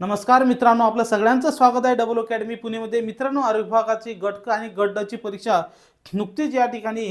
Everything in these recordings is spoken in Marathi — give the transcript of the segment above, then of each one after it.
नमस्कार मित्रांनो आपलं सगळ्यांचं स्वागत आहे डबल अकॅडमी पुणेमध्ये. मित्रांनो आरोग्य विभागाची गटक आणि गटची परीक्षा नुकतीच या ठिकाणी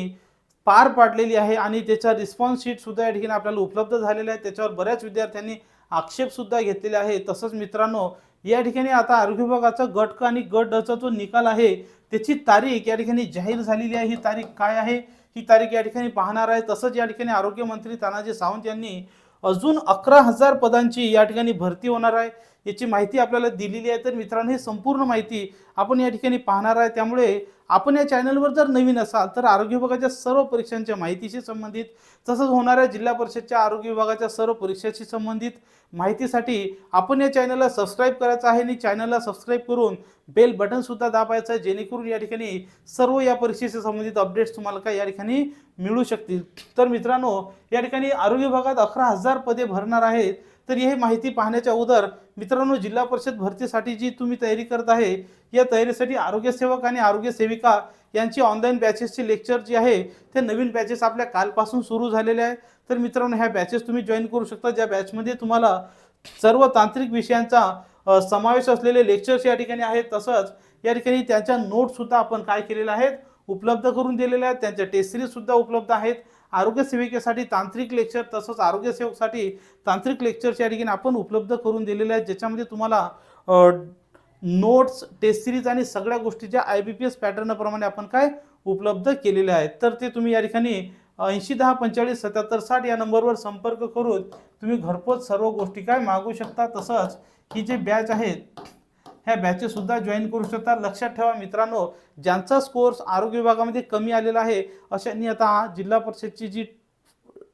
पार पाडलेली आहे आणि त्याचा रिस्पॉन्स शीटसुद्धा या ठिकाणी आपल्याला उपलब्ध झालेला आहे. त्याच्यावर बऱ्याच विद्यार्थ्यांनी आक्षेपसुद्धा घेतलेले आहे. तसंच मित्रांनो या ठिकाणी आता आरोग्य विभागाचा गटक आणि गट डचा जो निकाल आहे त्याची तारीख या ठिकाणी जाहीर झालेली आहे. ही तारीख काय आहे? ही तारीख या ठिकाणी पाहणार आहे. तसंच या ठिकाणी आरोग्यमंत्री तानाजी सावंत यांनी अजून अकरा हजार पदांची या ठिकाणी भरती होणार आहे. याची माहिती आपल्याला दिलेली आहे. तर मित्रांनो ही संपूर्ण माहिती आपण या ठिकाणी पाहणार आहे. त्यामुळे आपण या चॅनलवर जर नवीन असाल तर आरोग्य विभागाच्या सर्व परीक्षांच्या माहितीशी संबंधित तसंच होणाऱ्या जिल्हा परिषदच्या आरोग्य विभागाच्या सर्व परीक्षेशी संबंधित माहितीसाठी आपण या चॅनलला सबस्क्राईब करायचं आहे आणि चॅनलला सबस्क्राईब करून बेल बटनसुद्धा दाबायचं आहे जेणेकरून या ठिकाणी सर्व या परीक्षेशी संबंधित अपडेट्स तुम्हाला काय या ठिकाणी मिळू शकतील. तर मित्रांनो या ठिकाणी आरोग्य विभागात अकरा हजार पदे भरणार आहेत. तर ही माहिती पाहण्याच्या अगोदर मित्रांनो जिल्हा परिषद भरतीसाठी जी तुम्ही तयारी करत आहे या तयारीसाठी आरोग्य सेवक आणि आरोग्य सेविका यांची ऑनलाईन बॅचेसची लेक्चर जी आहे ते नवीन बॅचेस आपल्या कालपासून सुरू झालेले आहे तर मित्रांनो ह्या बॅचेस तुम्ही जॉईन करू शकता ज्या बॅचमध्ये तुम्हाला सर्व तांत्रिक विषयांचा समावेश असलेले लेक्चर्स या ठिकाणी आहेत. तसंच या ठिकाणी त्यांच्या नोट्ससुद्धा आपण काय केलेल्या आहेत उपलब्ध करून दिलेल्या आहेत. त्यांच्या टेस्ट सिरीजसुद्धा उपलब्ध आहेत. आरोग्य सेविकेसाठी तांत्रिक लेक्चर तसंच आरोग्य सेवकसाठी तांत्रिक लेक्चर्स या ठिकाणी आपण उपलब्ध करून दिलेले आहेत ज्याच्यामध्ये तुम्हाला नोट्स टेस्ट सिरीज आणि सगळ्या गोष्टीच्या आय बी पी एस पॅटर्नप्रमाणे आपण काय उपलब्ध केलेले आहेत. तर ते तुम्ही या ठिकाणी ऐंशी दहा पंचेचाळीस सत्याहत्तर साठ या नंबरवर संपर्क करून तुम्ही घरपोच सर्व गोष्टी काय मागू शकता. तसंच ही जे बॅच आहेत ह्या बॅचेससुद्धा जॉईन करू शकता. लक्षात ठेवा मित्रांनो ज्यांचा स्कोर्स आरोग्य विभागामध्ये कमी आलेला आहे अशांनी आता जिल्हा परिषदची जी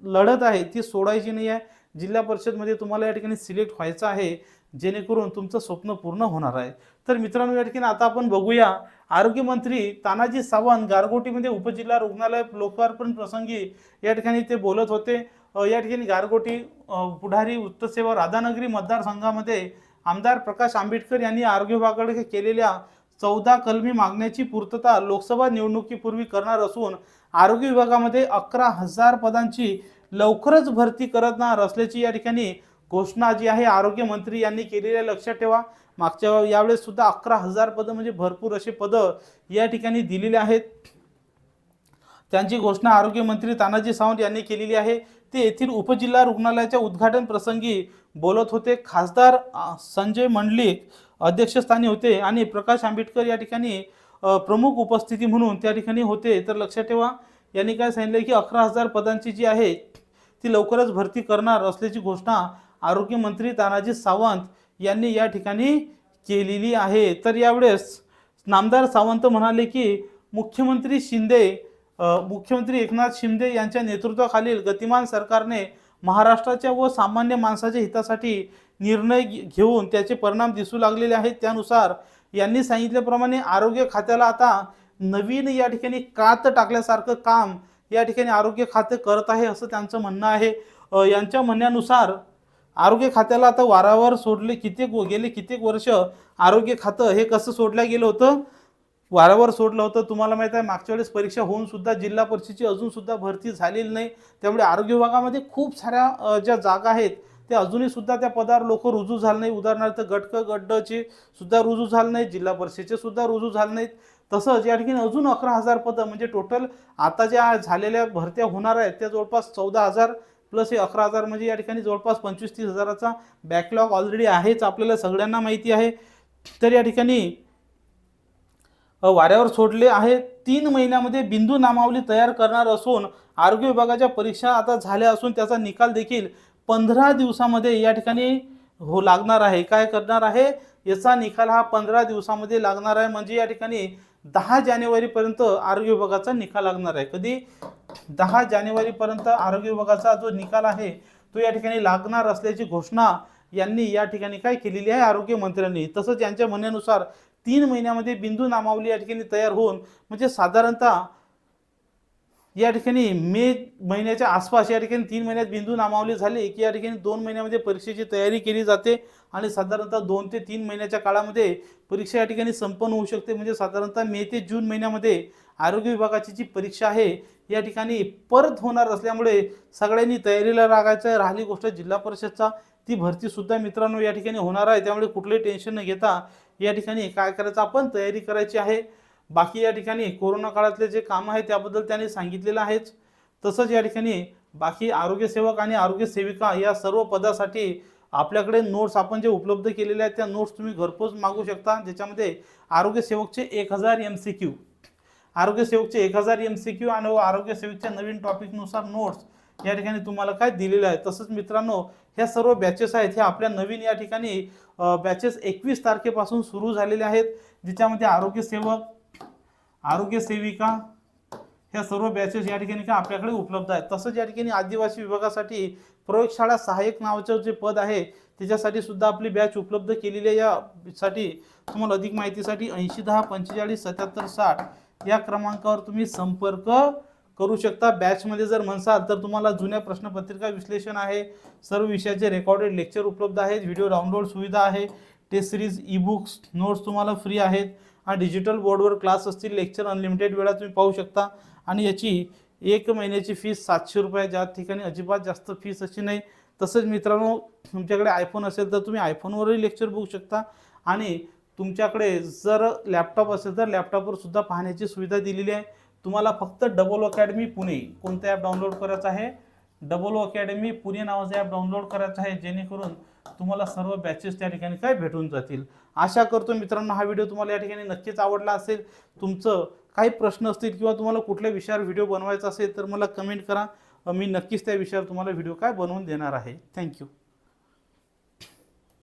लढत आहे ती सोडायची नाही आहे जिल्हा परिषदमध्ये तुम्हाला या ठिकाणी सिलेक्ट व्हायचं आहे जेणेकरून तुमचं स्वप्न पूर्ण होणार आहे. तर मित्रांनो या ठिकाणी आता आपण बघूया आरोग्यमंत्री तानाजी सावंत गारगोटीमध्ये उपजिल्हा रुग्णालय लोकार्पण प्रसंगी या ठिकाणी ते बोलत होते. या ठिकाणी गारगोटी पुढारी पुढारी वृत्तसेवा राधानगरी मतदारसंघामध्ये आमदार प्रकाश आंबेडकर यांनी आरोग्य विभागाकडे केलेल्या चौदा कलमी मागण्याची पूर्तता लोकसभा निवडणुकीपूर्वी करणार असून आरोग्य विभागामध्ये अकरा हजार पदांची लवकरच भरती करणार असल्याची या ठिकाणी घोषणा जी आहे आरोग्यमंत्री यांनी केलेली आहे लक्षात ठेवा. मागच्या यावेळेस सुद्धा अकरा हजार पदं म्हणजे भरपूर असे पदं या ठिकाणी दिलेले आहेत. त्यांची घोषणा आरोग्यमंत्री तानाजी सावंत यांनी केलेली आहे. ते येथील उपजिल्हा रुग्णालयाच्या उद्घाटन प्रसंगी बोलत होते. खासदार संजय मंडलिक अध्यक्षस्थानी होते आणि प्रकाश आंबेडकर या ठिकाणी प्रमुख उपस्थिती म्हणून त्या ठिकाणी होते. तर लक्षात ठेवा यांनी काय सांगितलं की अकरा हजार पदांची जी आहे ती लवकरच भरती करणार असल्याची घोषणा आरोग्यमंत्री तानाजी सावंत यांनी या ठिकाणी केलेली आहे. तर यावेळेस नामदार सावंत म्हणाले की मुख्यमंत्री शिंदे मुख्यमंत्री एकनाथ शिंदे यांच्या नेतृत्वाखालील गतिमान सरकारने महाराष्ट्राच्या व सामान्य माणसाच्या हितासाठी निर्णय घे- घेऊन त्याचे परिणाम दिसू लागलेले आहेत. त्यानुसार यांनी सांगितल्याप्रमाणे आरोग्य खात्याला आता नवीन या ठिकाणी कात टाकल्यासारखं काम या ठिकाणी आरोग्य खाते करत आहे असं त्यांचं म्हणणं आहे. यांच्या म्हणण्यानुसार आरोग्य खात्याला आता वारावर सोडले कित्येक गेले कित्येक वर्ष आरोग्य खातं हे कसं सोडलं गेलं होतं? वारंवार सोडलं होतं. तुम्हाला माहीत आहे मागच्या वेळेस परीक्षा होऊन सुद्धा जिल्हा परिषदेची अजून सुद्धा भरती झालेली नाही. त्यामुळे आरोग्य विभागामध्ये खूप साऱ्या ज्या जागा आहेत त्या अजूनही सुद्धा त्या पदावर लोक रुजू झाले नाही उदाहरणार्थ गटक गड्डचे सुद्धा रुजू झाले नाहीत जिल्हा परिषदेचे सुद्धा रुजू झाले नाहीत. तसंच या ठिकाणी अजून अकरा हजार पदं म्हणजे टोटल आता ज्या झालेल्या भरत्या होणार आहेत त्या जवळपास चौदा हजार प्लस हे अकरा हजार म्हणजे या ठिकाणी जवळपास पंचवीस तीस हजाराचा बॅकलॉग ऑलरेडी आहेच आपल्याला सगळ्यांना माहिती आहे. तर या ठिकाणी वाऱ्यावर सोडले आहे. तीन महिन्यामध्ये बिंदू नामावली तयार करणार असून आरोग्य विभागाच्या परीक्षा आता झाल्या असून त्याचा निकाल देखील पंधरा दिवसामध्ये या ठिकाणी हो लागणार आहे. काय करणार आहे? याचा निकाल हा पंधरा दिवसामध्ये लागणार आहे. म्हणजे या ठिकाणी दहा जानेवारीपर्यंत आरोग्य विभागाचा निकाल लागणार आहे. कधी? दहा जानेवारीपर्यंत आरोग्य विभागाचा जो निकाल आहे तो या ठिकाणी लागणार असल्याची घोषणा यांनी या ठिकाणी काय केलेली आहे? आरोग्य मंत्र्यांनी. तसंच यांच्या म्हणण्यानुसार तीन महिन्यामध्ये बिंदू नामावली या ठिकाणी तयार होऊन म्हणजे साधारणतः या ठिकाणी मे महिन्याच्या आसपास या ठिकाणी तीन महिन्यात बिंदू नामावली झाली की या ठिकाणी दोन महिन्यामध्ये परीक्षेची तयारी केली जाते आणि साधारणतः दोन ते तीन महिन्याच्या काळामध्ये परीक्षा या ठिकाणी संपन्न होऊ शकते. म्हणजे साधारणतः मे ते जून महिन्यामध्ये आरोग्य विभागाची जी परीक्षा आहे या ठिकाणी परत होणार असल्यामुळे सगळ्यांनी तयारीला लागायचं. राहिली गोष्ट जिल्हा परिषदचा ती भरतीसुद्धा मित्रांनो या ठिकाणी होणार आहे. त्यामुळे कुठलंही टेन्शन न घेता या ठिकाणी काय करायचं? आपण तयारी करायची आहे. बाकी या ठिकाणी कोरोना काळातले जे काम आहे त्याबद्दल त्यांनी सांगितलेलं आहेच. तसंच या ठिकाणी बाकी आरोग्यसेवक आणि आरोग्य सेविका या सर्व पदासाठी आपल्याकडे नोट्स आपण जे उपलब्ध केलेले आहेत त्या नोट्स तुम्ही घरपोच मागू शकता. ज्याच्यामध्ये आरोग्यसेवकचे एक हजार एम सी क्यू आरोग्यसेवकचे एक हजार एम सी क्यू आणि आरोग्यसेवकच्या नवीन टॉपिकनुसार नोट्स या ठिकाणी तुम्हाला काय दिलेलं आहे तसंच मित्रांनो ह्या सर्व बॅचेस आहेत ह्या आपल्या नवीन या ठिकाणी बॅचेस एकवीस तारखेपासून सुरू झालेले आहेत ज्याच्यामध्ये आरोग्यसेवक आरोग्य सेविका ह्या सर्व बॅचेस या ठिकाणी का आपल्याकडे उपलब्ध आहेत. तसंच या ठिकाणी आदिवासी विभागासाठी प्रयोगशाळा सहाय्यक नावाचं जे पद आहे त्याच्यासाठी सुद्धा आपली बॅच उपलब्ध केलेली आहे. यासाठी तुम्हाला अधिक माहितीसाठी ऐंशी दहा पंचेचाळीस सत्याहत्तर साठ या क्रमांकावर तुम्ही संपर्क करू शकता. बॅचमध्ये जर म्हणसाल तर तुम्हाला जुन्या प्रश्नपत्रिका विश्लेषण आहे. सर्व विषयाचे रेकॉर्डेड लेक्चर उपलब्ध आहेत. व्हिडिओ डाउनलोड सुविधा आहे. Test series e books notes तुम्हाला फ्री आहेत. आणि डिजिटल बोर्डवर क्लास असतील. लेक्चर अनलिमिटेड वेळा तुम्ही पाहू शकता. आणि याची एक महिन्याची फीस सातशे रुपये ज्या ठिकाणी अजिबात जास्त फीस अशी नाही. तसंच मित्रांनो तुमच्याकडे आयफोन असेल तर तुम्ही आयफोनवरही लेक्चर बघू शकता. आणि तुमच्याकडे जर लॅपटॉप असेल तर लॅपटॉपवर सुद्धा पाहण्याची सुविधा दिलेली आहे. तुम्हाला फक्त डबल अकॅडमी पुणे कोणतं ॲप डाउनलोड करायचं आहे? डबल अकॅडमी पुणे नावाचं ॲप डाउनलोड करायचं आहे जेणेकरून तुम्हाला सर्व बॅचेस त्या ठिकाणी काय भेटून जातील? आशा करतो मित्रांनो हा व्हिडिओ तुम्हाला या ठिकाणी नक्कीच आवडला असेल. तुमचं काही प्रश्न असतील किंवा तुम्हाला कुठल्या विषयावर व्हिडिओ बनवायचा असेल तर मला कमेंट करा. मी नक्कीच त्या विषयावर तुम्हाला व्हिडिओ काय बनवून देणार आहे. थँक्यू